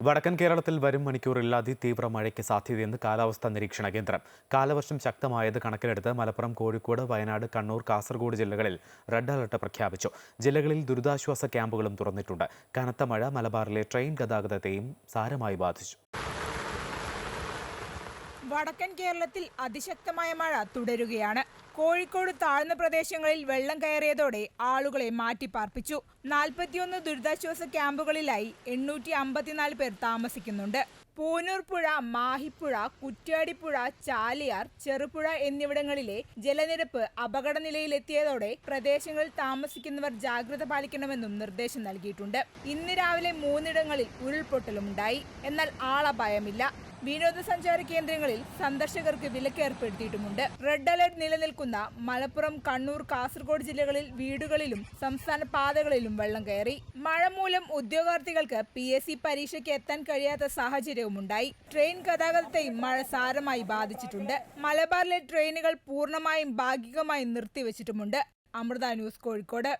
വടക്കൻ കേരളത്തിൽ വരും മണിക്കൂറിൽ അതിതീവ്ര മഴയ്ക്ക് സാധ്യതയെന്ന് കാലാവസ്ഥാ നിരീക്ഷണ കേന്ദ്രം. കാലവർഷം ശക്തമായത് കണക്കിലെടുത്ത് മലപ്പുറം കോഴിക്കോട് വയനാട് കണ്ണൂർ കാസർഗോഡ് ജില്ലകളിൽ റെഡ് അലർട്ട് പ്രഖ്യാപിച്ചു. ജില്ലകളിൽ ദുരിതാശ്വാസ ക്യാമ്പുകളും തുറന്നിട്ടുണ്ട്. കനത്ത മഴ മലബാറിലെ ട്രെയിൻ ഗതാഗതത്തെയും സാരമായി ബാധിച്ചു. വടക്കൻ കേരളത്തിൽ അതിശക്തമായ മഴ തുടരുകയാണ്. കോഴിക്കോട് താഴ്ന്ന പ്രദേശങ്ങളിൽ വെള്ളം കയറിയതോടെ ആളുകളെ മാറ്റിപ്പാർപ്പിച്ചു. നാൽപ്പത്തിയൊന്ന് ദുരിതാശ്വാസ ക്യാമ്പുകളിലായി എണ്ണൂറ്റി അമ്പത്തിനാല് പേർ താമസിക്കുന്നുണ്ട്. പൂനൂർ പുഴ മാഹിപ്പുഴ കുറ്റ്യാടിപ്പുഴ ചാലിയാർ ചെറുപുഴ എന്നിവിടങ്ങളിലെ ജലനിരപ്പ് അപകട അപകടനിലയിലെത്തിയതോടെ പ്രദേശങ്ങളിൽ താമസിക്കുന്നവർ ജാഗ്രത പാലിക്കണമെന്നും നിർദ്ദേശം നൽകിയിട്ടുണ്ട്. ഇന്ന് രാവിലെ മൂന്നിടങ്ങളിൽ ഉരുൾപൊട്ടലുമുണ്ടായി. എന്നാൽ ആളപായമില്ല. വിനോദസഞ്ചാര കേന്ദ്രങ്ങളിൽ സന്ദർശകർക്ക് വിലക്ക് ഏർപ്പെടുത്തിയിട്ടുമുണ്ട് റെഡ് അലർട്ട് നിലനിൽക്കുന്ന മലപ്പുറം കണ്ണൂർ കാസർഗോഡ് ജില്ലകളിൽ വീടുകളിലും സംസ്ഥാന പാതകളിലും വെള്ളം കയറി. മഴ മൂലം ഉദ്യോഗാർത്ഥികൾക്ക് പി എസ് സി പരീക്ഷയ്ക്ക് എത്താൻ കഴിയാത്ത സാഹചര്യവുമുണ്ടായി ട്രെയിൻ ഗതാഗതത്തെയും മഴ സാരമായി ബാധിച്ചിട്ടുണ്ട്. മലബാറിലെ ട്രെയിനുകൾ പൂർണമായും ഭാഗികമായും നിർത്തിവച്ചിട്ടുമുണ്ട്. അമൃത ന്യൂസ് കോഴിക്കോട്.